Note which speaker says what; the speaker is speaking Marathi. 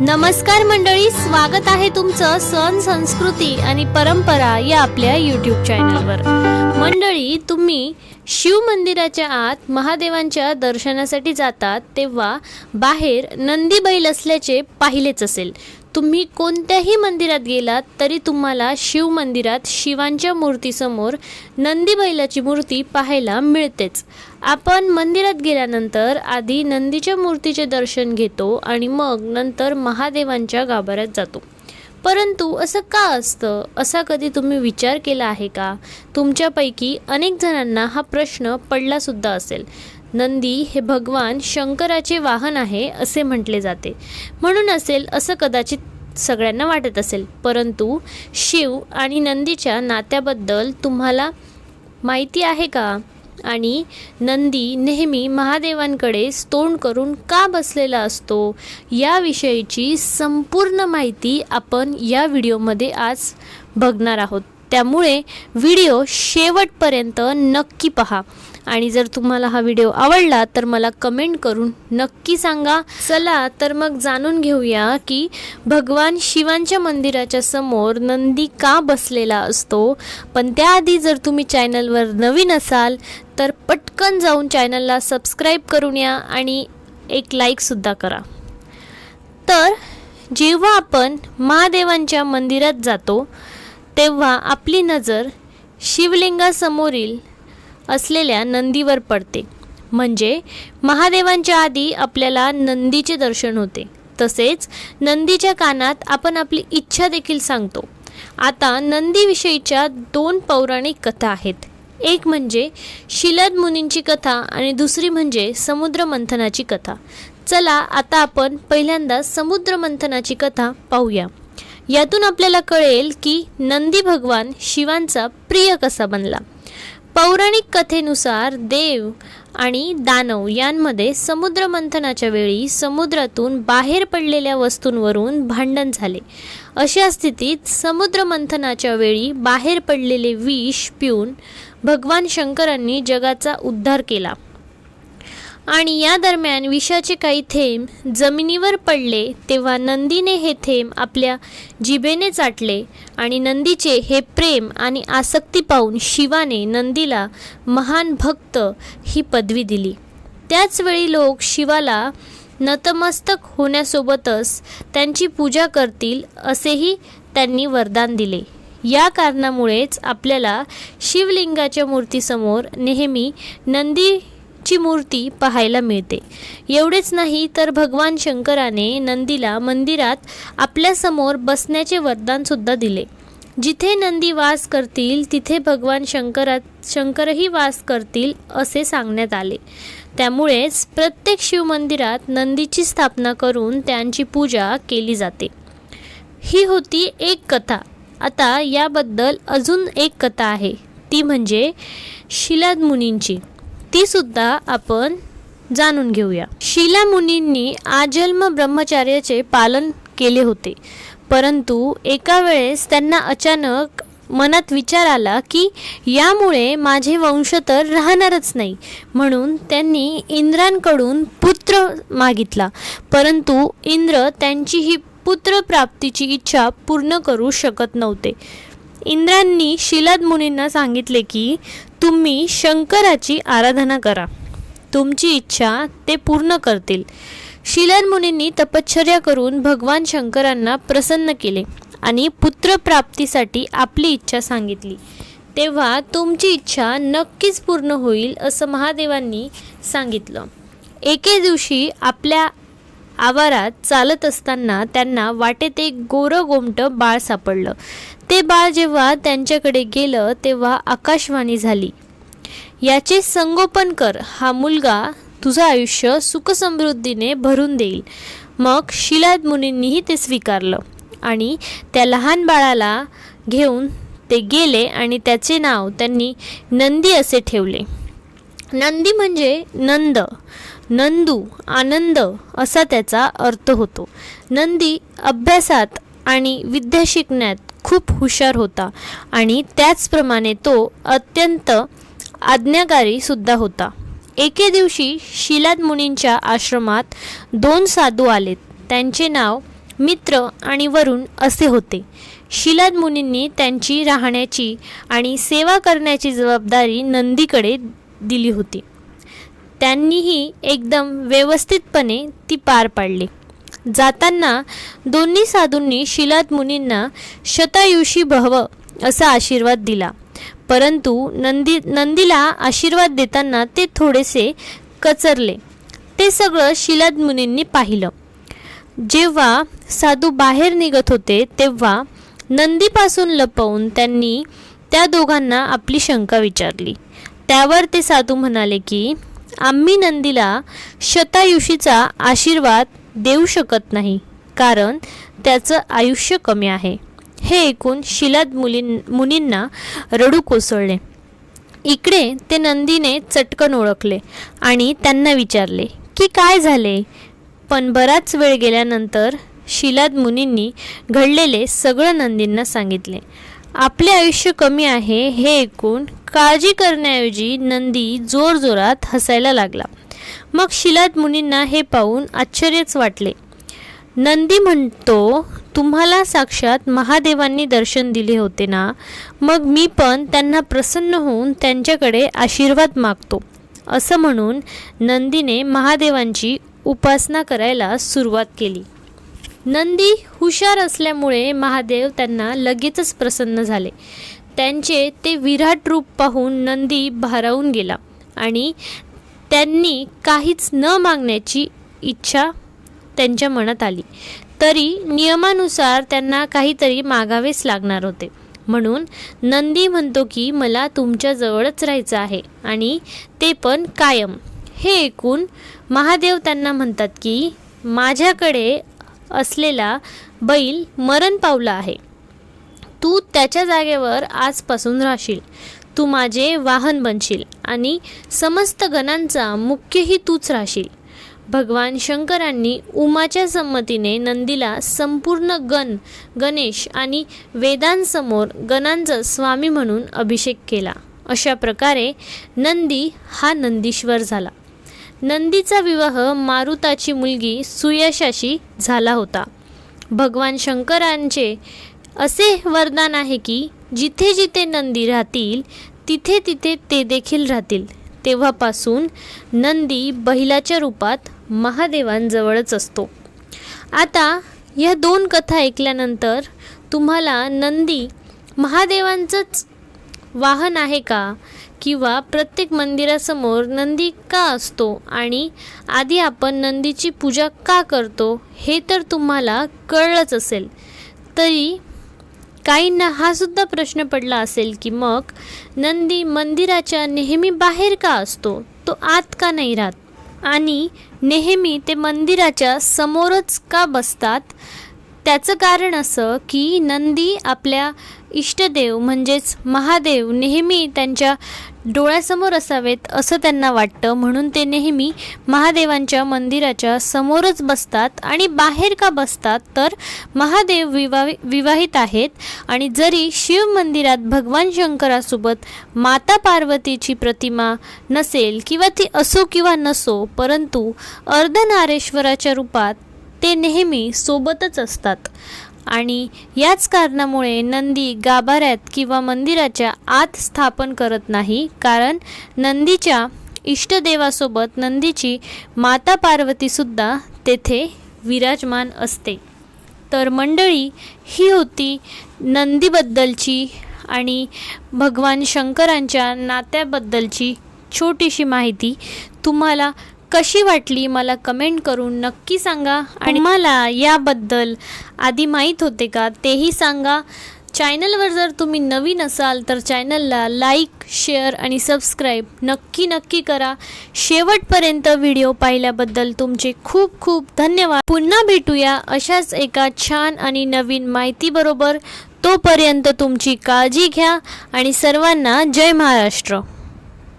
Speaker 1: नमस्कार मंडळी स्वागत आहे तुमचं सण संस्कृती आणि परंपरा या आपल्या यूट्यूब चॅनलवर मंडळी तुम्ही शिव मंदिराच्या आत महादेवांच्या दर्शनासाठी जातात तेव्हा बाहेर नंदी बैल असल्याचे पाहिलेच असेल. तुम्ही कोणत्याही मंदिरात गेलात तरी तुम्हाला शिव मंदिरात शिवांच्या मूर्तीसमोर नंदी बैलाची मूर्ती पाहायला मिळतेच. आपण मंदिरात गेल्यानंतर आधी नंदीच्या मूर्तीचे दर्शन घेतो आणि मग नंतर महादेवांच्या गाभाऱ्यात जातो. परंतु असं का असतं? असा कधी तुम्ही विचार केला आहे का? तुमच्यापैकी अनेक जणांना हा प्रश्न पडलासुद्धा असेल. नंदी हे भगवान शंकराचे वाहन आहे असे म्हटले जाते. म्हणून असेल असं कदाचित सगळ्यांना वाटत असेल. परंतु शिव आणि नंदीच्या नात्याबद्दल तुम्हाला माहिती आहे का? आणि नंदी नेहमी महादेवांकडे तोंड करून का बसलेला असतो? याविषयीची संपूर्ण माहिती आपण या व्हिडिओमध्ये आज बघणार आहोत. त्यामुळे व्हिडिओ शेवटपर्यंत नक्की पहा. आणि जर तुम्हाला हा व्हिडिओ आवडला तर मला कमेंट करून नक्की सांगा. चला तर मग जाणून घेऊया की भगवान शिवांच्या मंदिराच्या समोर नंदी का बसलेला असतो. पण त्याआधी जर तुम्ही चॅनलवर नवीन असाल तर पटकन जाऊन चॅनलला सबस्क्राईब करून या आणि एक लाईकसुद्धा करा. तर जेव्हा आपण महादेवांच्या मंदिरात जातो तेव्हा आपली नजर शिवलिंगासमोरील असलेल्या नंदीवर पडते. म्हणजे महादेवांच्या आधी आपल्याला नंदीचे दर्शन होते. तसेच नंदीच्या कानात आपण आपली इच्छा देखील सांगतो. आता नंदीविषयीच्या दोन पौराणिक कथा आहेत. एक म्हणजे शिलद मुनींची कथा आणि दुसरी म्हणजे समुद्र मंथनाची कथा. चला आता आपण पहिल्यांदा समुद्र मंथनाची कथा पाहूया. यातून आपल्याला कळेल की नंदी भगवान शिवांचा प्रिय कसा बनला. पौराणिक कथेनुसार देव आणि दानव यांमध्ये समुद्र मंथनाच्या वेळी समुद्रातून बाहेर पडलेल्या वस्तूंवरून भांडण झाले. अशा स्थितीत समुद्र मंथनाच्या वेळी बाहेर पडलेले विष पिऊन भगवान शंकरांनी जगाचा उद्धार केला. आणि या दरम्यान विषाचे काही थेंब जमिनीवर पडले तेव्हा नंदीने हे थेंब आपल्या जिभेने चाटले आणि नंदीचे हे प्रेम आणि आसक्ती पाहून शिवाने नंदीला महान भक्त ही पदवी दिली. त्याचवेळी लोक शिवाला नतमस्तक होण्यासोबतच त्यांची पूजा करतील असेही त्यांनी वरदान दिले. या कारणामुळेच आपल्याला शिवलिंगाच्या मूर्तीसमोर नेहमी नंदी ची मूर्ती पाहायला मिळते. एवढेच नाही तर भगवान शंकराने नंदीला मंदिरात आपल्यासमोर बसण्याचे वरदानसुद्धा दिले. जिथे नंदी वास करतील तिथे भगवान शंकरात शंकरही वास करतील असे सांगण्यात आले. त्यामुळेच प्रत्येक शिवमंदिरात नंदीची स्थापना करून त्यांची पूजा केली जाते. ही होती एक कथा. आता याबद्दल अजून एक कथा आहे. ती म्हणजे शिलाद मुनींची. ती सुद्धा आपण जाणून घेऊया. शिला मुनींनी आजन्म ब्रह्मचार्याचे पालन केले होते. परंतु एका वेळेस त्यांना अचानक मनात विचार आला की यामुळे माझे वंश तर राहणारच नाही. म्हणून त्यांनी इंद्रांकडून पुत्र मागितला. परंतु इंद्र त्यांची ही पुत्रप्राप्तीची इच्छा पूर्ण करू शकत नव्हते. इंद्रांनी शिलाद मुनींना सांगितले की तुम्ही शंकराची आराधना करा. तुमची इच्छा ते पूर्ण करतील. शिलाद मुनींनी तपश्चर्या करून भगवान शंकरांना प्रसन्न केले आणि पुत्रप्राप्तीसाठी आपली इच्छा सांगितली. तेव्हा तुमची इच्छा नक्कीच पूर्ण होईल असं महादेवांनी सांगितलं. एके दिवशी आपल्या आवारात चालत असताना त्यांना वाटेत एक गोरं गोमटं बाळ सापडलं. ते बाळ जेव्हा त्यांच्याकडे गेलं तेव्हा आकाशवाणी झाली. याचे संगोपन कर. हा मुलगा तुझं आयुष्य सुखसमृद्धीने भरून देईल. मग शिलाद मुनींनीही ते स्वीकारलं आणि त्या लहान बाळाला घेऊन ते गेले आणि त्याचे नाव त्यांनी नंदी असे ठेवले. नंदी म्हणजे नंद. नंदू आनंद असा त्याचा अर्थ होतो. नंदी अभ्यासात आणि विद्या शिकण्यात खूप हुशार होता आणि त्याचप्रमाणे तो अत्यंत आज्ञाकारी सुद्धा होता. एके दिवशी शिलाद मुनींच्या आश्रमात दोन साधू आलेत. त्यांचे नाव मित्र आणि वरुण असे होते. शिलाद मुनींनी त्यांची राहण्याची आणि सेवा करण्याची जबाबदारी नंदीकडे दिली होती. त्यांनीही एकदम व्यवस्थितपणे ती पार पाडली. जाताना दोन्ही साधूंनी शिलाद मुनींना शतायुषी भव असा आशीर्वाद दिला. परंतु नंदी नंदीला आशीर्वाद देताना ते थोडेसे कचरले. ते सगळं शिलाद मुनींनी पाहिलं. जेव्हा साधू बाहेर निघत होते तेव्हा नंदीपासून लपवून त्यांनी त्या दोघांना आपली शंका विचारली. त्यावर ते साधू म्हणाले की आम्ही नंदीला शतायुषीचा आशीर्वाद देऊ शकत नाही कारण त्याचं आयुष्य कमी आहे. हे ऐकून शिलाद मुलीं मुनींना रडू कोसळले. इकडे ते नंदीने चटकन ओळखले आणि त्यांना विचारले की काय झाले? पण बराच वेळ गेल्यानंतर शिलाद मुनींनी घडलेले सगळं नंदींना सांगितले. आपले आयुष्य कमी आहे हे ऐकून काळजी करण्याऐवजी नंदी जोरजोरात हसायला लागला. मग शिलाद मुनींना हे पाहून आश्चर्यच वाटले. नंदी म्हणतो तुम्हाला साक्षात महादेवांनी दर्शन दिले होते ना? मग मी पण त्यांना प्रसन्न होऊन त्यांच्याकडे आशीर्वाद मागतो. असं म्हणून नंदीने महादेवांची उपासना करायला सुरुवात केली. नंदी हुशार असल्यामुळे महादेव त्यांना लगेचच प्रसन्न झाले. त्यांचे ते विराट रूप पाहून नंदी भारावून गेला आणि त्यांनी काहीच न मागण्याची इच्छा त्यांच्या मनात आली. तरी नियमानुसार त्यांना काहीतरी मागावेच लागणार होते. म्हणून नंदी म्हणतो की मला तुमच्याजवळच राहायचं आहे आणि ते पण कायम. हे ऐकून महादेव त्यांना म्हणतात की माझ्याकडे असलेला बैल मरण पावला आहे. तू त्याच्या जागेवर आजपासून राहशील. तू माझे वाहन बनशील आणि समस्त गणांचा मुख्यही तूच राहशील. भगवान शंकरांनी उमाच्या संमतीने नंदीला संपूर्ण गण गणेश आणि वेदांसमोर गणांचा स्वामी म्हणून अभिषेक केला. अशा प्रकारे नंदी हा नंदीश्वर झाला. नंदीचा विवाह मारुताची मुलगी सुयशाशी झाला होता. भगवान शंकरांचे असे वरदान आहे की जिथे जिथे नंदी राहतील तिथे तिथे ते देखील राहतील. तेव्हापासून नंदी बैलाच्या रूपात महादेवांजवळच असतो. आता या दोन कथा ऐकल्यानंतर तुम्हाला नंदी महादेवांचंच वाहन आहे का? किंवा प्रत्येक मंदिरासमोर नंदी का असतो? आणि आधी आपण नंदीची पूजा का करतो? हे तर तुम्हाला कळलंच असेल. तरी काहींना हा सुद्धा प्रश्न पडला असेल की मग नंदी मंदिराच्या नेहमी बाहेर का असतो? तो आत का नाही राहत? आणि नेहमी ते मंदिराच्या समोरच का बसतात? त्याचं कारण असं की नंदी आपल्या इष्टदेव म्हणजेच महादेव नेहमी त्यांच्या डोळ्यासमोर असावेत असं त्यांना वाटतं. म्हणून ते नेहमी महादेवांच्या मंदिराच्या समोरच बसतात आणि बाहेर का बसतात तर महादेव विवाहि विवाहित आहेत. आणि जरी शिव मंदिरात भगवान शंकरासोबत माता पार्वतीची प्रतिमा नसेल किंवा ती असो किंवा नसो परंतु अर्धनारेश्वराच्या रूपात ते नेहमी सोबतच असतात. आणि याच कारणामुळे नंदी गाभाऱ्यात किंवा मंदिराच्या आत स्थापन करत नाही कारण नंदीच्या इष्टदेवासोबत नंदीची माता पार्वतीसुद्धा तेथे विराजमान असते. तर मंडळी ही होती नंदीबद्दलची आणि भगवान शंकरांच्या नात्याबद्दलची छोटीशी माहिती. तुम्हाला कशी वाटली मला कमेंट करून नक्की सांगा. आणि मला याबद्दल आधी माहीत होते का तेही सांगा. चॅनलवर जर तुम्ही नवीन असाल तर चॅनलला लाईक शेअर आणि सबस्क्राईब नक्की नक्की करा. शेवटपर्यंत व्हिडिओ पाहिल्याबद्दल तुमचे खूप खूप धन्यवाद. पुन्हा भेटूया अशाच एका छान आणि नवीन माहितीबरोबर. तोपर्यंत तुमची काळजी घ्या आणि सर्वांना जय महाराष्ट्र.